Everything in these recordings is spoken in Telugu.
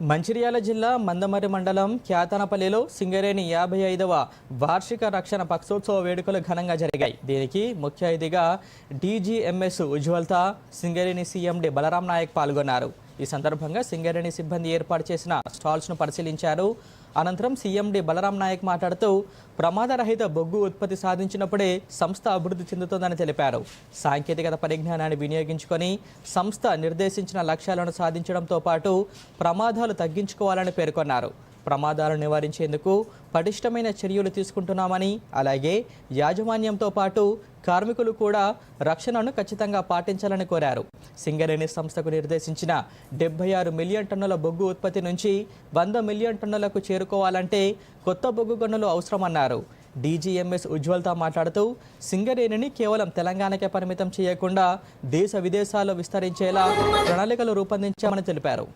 మంచిర్యాల జిల్లా మందమర్రి మండలం క్యాతనపల్లిలో సింగరేణి యాభై ఐదవ వార్షిక రక్షణ పక్షోత్సవ వేడుకలు ఘనంగా జరిగాయి. దీనికి ముఖ్య అతిథిగా డీజీఎంఎస్ ఉజ్వల్త సింగరేణి సీఎండి బలరాం నాయక్ పాల్గొన్నారు. ఈ సందర్భంగా సింగరేణి సిబ్బంది ఏర్పాటు చేసిన స్టాల్స్ను పరిశీలించారు. అనంతరం సీఎండి బలరాం నాయక్ మాట్లాడుతూ ప్రమాదరహిత బొగ్గు ఉత్పత్తి సాధించినప్పుడే సంస్థ అభివృద్ధి చెందుతుందని తెలిపారు. సాంకేతికత పరిజ్ఞానాన్ని వినియోగించుకొని సంస్థ నిర్దేశించిన లక్ష్యాలను సాధించడంతో పాటు ప్రమాదాలు తగ్గించుకోవాలని పేర్కొన్నారు. ప్రమాదాలను నివారించేందుకు పటిష్టమైన చర్యలు తీసుకుంటున్నామని అలాగే యాజమాన్యంతో పాటు కార్మికులు కూడా రక్షణను ఖచ్చితంగా పాటించాలని కోరారు. సింగరేణి సంస్థకు నిర్దేశించిన డెబ్బై ఆరు మిలియన్ టన్నుల బొగ్గు ఉత్పత్తి నుంచి వంద మిలియన్ టన్నులకు చేరుకోవాలంటే కొత్త బొగ్గు గనులు అవసరమన్నారు. డీజీఎంఎస్ ఉజ్వల్తో మాట్లాడుతూ సింగరేణిని కేవలం తెలంగాణకే పరిమితం చేయకుండా దేశ విదేశాల్లో విస్తరించేలా ప్రణాళికలు రూపొందించామని తెలిపారు.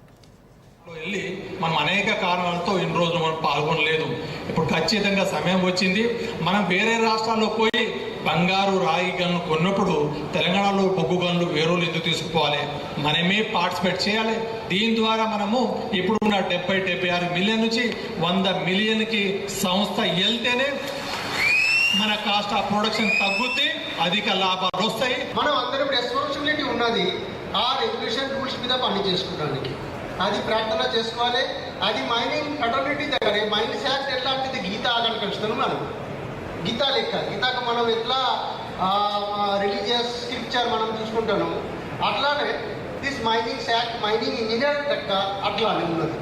మనం అనేక కారణాలతో ఇన్ని రోజులు మనం పాల్గొనలేదు. ఇప్పుడు ఖచ్చితంగా సమయం వచ్చింది. మనం వేరే రాష్ట్రాల్లో పోయి బంగారు రాగి గన్ను కొన్నప్పుడు తెలంగాణలో బొగ్గు గన్లు వేరులు ఎందుకు తీసుకుపోవాలి? మనమే పార్టిసిపేట్ చేయాలి. దీని ద్వారా మనము ఇప్పుడున్న డెబ్బై డెబ్బై ఆరు మిలియన్ నుంచి వంద మిలియన్కి సంస్థ వెళ్తేనే మన కాస్ట్ ఆఫ్ ప్రొడక్షన్ తగ్గుద్ది అధిక లాభాలు వస్తాయి. మనం అందరం రెస్పాన్సిబిలిటీ ఉన్నది ఆ రెగ్యులేషన్ రూల్స్ మీద పని చేసుకోవడానికి అది ప్రార్థన చేసుకోవాలి. అది మైనింగ్ ఫెటర్నిటీ దగ్గర. మైనింగ్ యాక్ట్ ఎట్లాంటిది? గీత కనుక కలుస్తున్నాం మనం గీత లెక్క. గీతకు మనం ఎట్లా రిలీజియస్ స్క్రిప్చర్ మనం చూసుకుంటాము అట్లానే this mining act mining engineer లెక్క అట్లానే ఉన్నది.